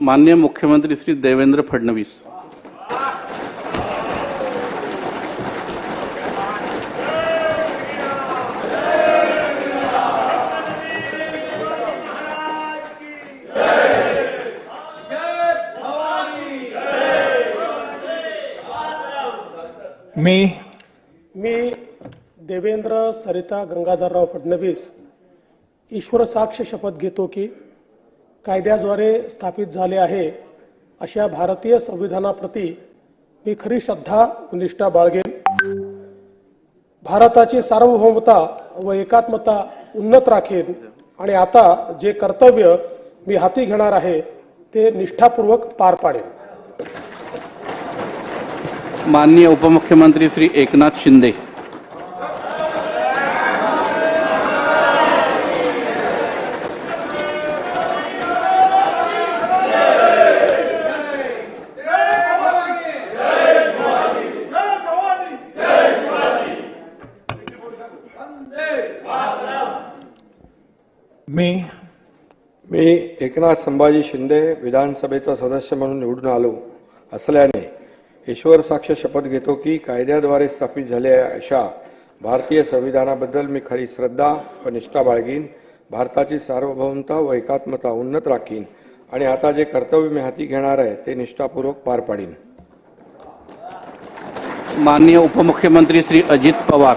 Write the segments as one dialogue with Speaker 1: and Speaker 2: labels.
Speaker 1: माननीय मुख्यमंत्री श्री देवेंद्र फडणवीस।
Speaker 2: मी
Speaker 3: मी देवेंद्र सरिता गंगाधरराव फडणवीस ईश्वर साक्ष शपथ घेतो की कायद्याद्वारे स्थापित झाले आहे अशा भारतीय संविधानाप्रती मी खरी श्रद्धा व निष्ठा बाळगेन. भारताची सार्वभौमता व एकात्मता उन्नत राखेन आणि आता जे कर्तव्य मी हाती घेणार आहे ते निष्ठापूर्वक पार पाडेन.
Speaker 1: माननीय उपमुख्यमंत्री श्री एकनाथ शिंदे
Speaker 2: मी
Speaker 4: मी एकनाथ संभाजी शिंदे विधानसभेचा सदस्य म्हणून निवडून आलो. असल्याने ईश्वर साक्ष शपथ घेतो की कायद्याद्वारे स्थापित झालेल्या अशा भारतीय संविधानाबद्दल मी खरी श्रद्धा व निष्ठा बाळगीन भारताची सार्वभौमता व एकात्मता उन्नत राखीन आणि आता जे कर्तव्य मी हाती घेणार आहे ते निष्ठापूर्वक पार पाडीन.
Speaker 1: माननीय उपमुख्यमंत्री श्री अजित पवार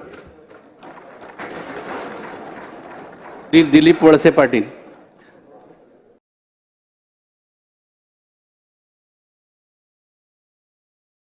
Speaker 1: दिलीप वळसे पाटील.